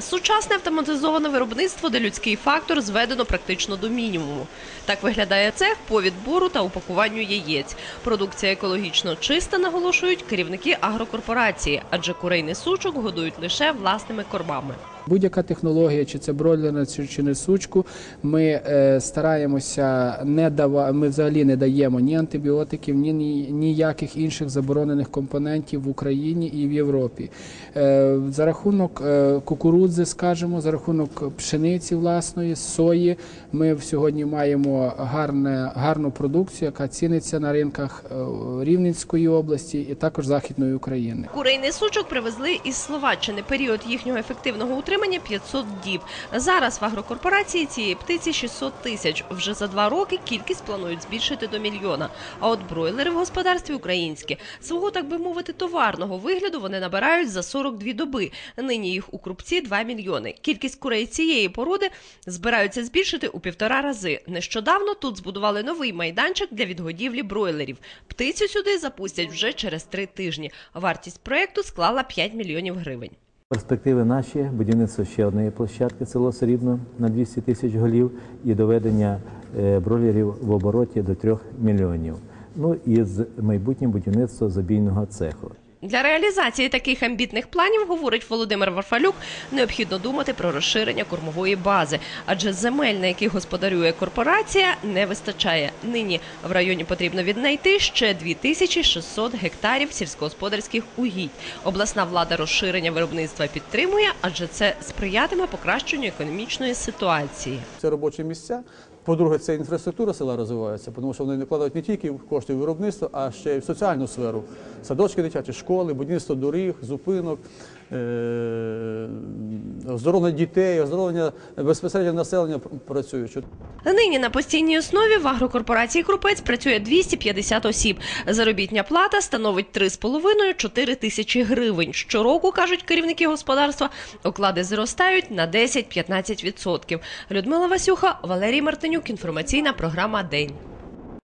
Сучасне автоматизоване виробництво, де людський фактор зведено практично до мінімуму. Так виглядає цех по відбору та упакуванню яєць. Продукція екологічно чиста, наголошують керівники агрокорпорації, адже курейний сучок годують лише власними кормами. Будь-яка технологія, чи це бройлерна, чи, чи несучку, ми е, стараємося не дава, ми взагалі не даємо ні антибіотиків, ні, ні ніяких інших заборонених компонентів в Україні і в Європі. Е, за рахунок е, кукурудзи, скажімо, за рахунок пшениці власної, сої, ми сьогодні маємо гарне, гарну продукцію, яка ціниться на ринках Рівненської області і також Західної України. Курейний сучок привезли із Словаччини. Період їхнього ефективного утримання 500 діб. Зараз в агрокорпорації цієї птиці 600 тисяч. Вже за два роки кількість планують збільшити до мільйона. А от бройлери в господарстві українські свого, так би мовити, товарного вигляду вони набирають за 42 доби. Нині їх у крупці 2 мільйони. Кількість курей цієї породи збираються збільшити у півтора рази. Нещодавно тут збудували новий майданчик для відгодівлі бройлерів. Птицю сюди запустять вже через три тижні. Вартість проекту склала 5 мільйонів гривень. Перспективи наші будівництво ще однієї площадки село Срібно на 200 тисяч голів і доведення бролерів бройлерів в обороті до 3 мільйонів. Ну і з майбутнім будівництво забійного цеху. Для реалізації таких амбітних планів, говорить Володимир Варфалюк, необхідно думати про розширення кормової бази, адже земель, на яких господарює корпорація, не вистачає. Нині в районі потрібно віднайти ще 2600 гектарів сільськогосподарських угідь. Обласна влада розширення виробництва підтримує, адже це сприятиме покращенню економічної ситуації. Це робочі місця. По-друге, це інфраструктура села розвивається, тому що вони накладають не тільки кошти виробництва, а ще й в соціальну сферу. Садочки дитячі, школи, будівництво доріг, зупинок, е- оздоровлення дітей, оздоровлення безпосередньо населення працюючого. Нині на постійній основі в агрокорпорації Крупець працює 250 осіб. Заробітня плата становить 3,5-4 тисячі гривень. Щороку, кажуть керівники господарства, оклади зростають на 10-15%. Людмила Васюха, Валерій Мартинюк, інформаційна програма День.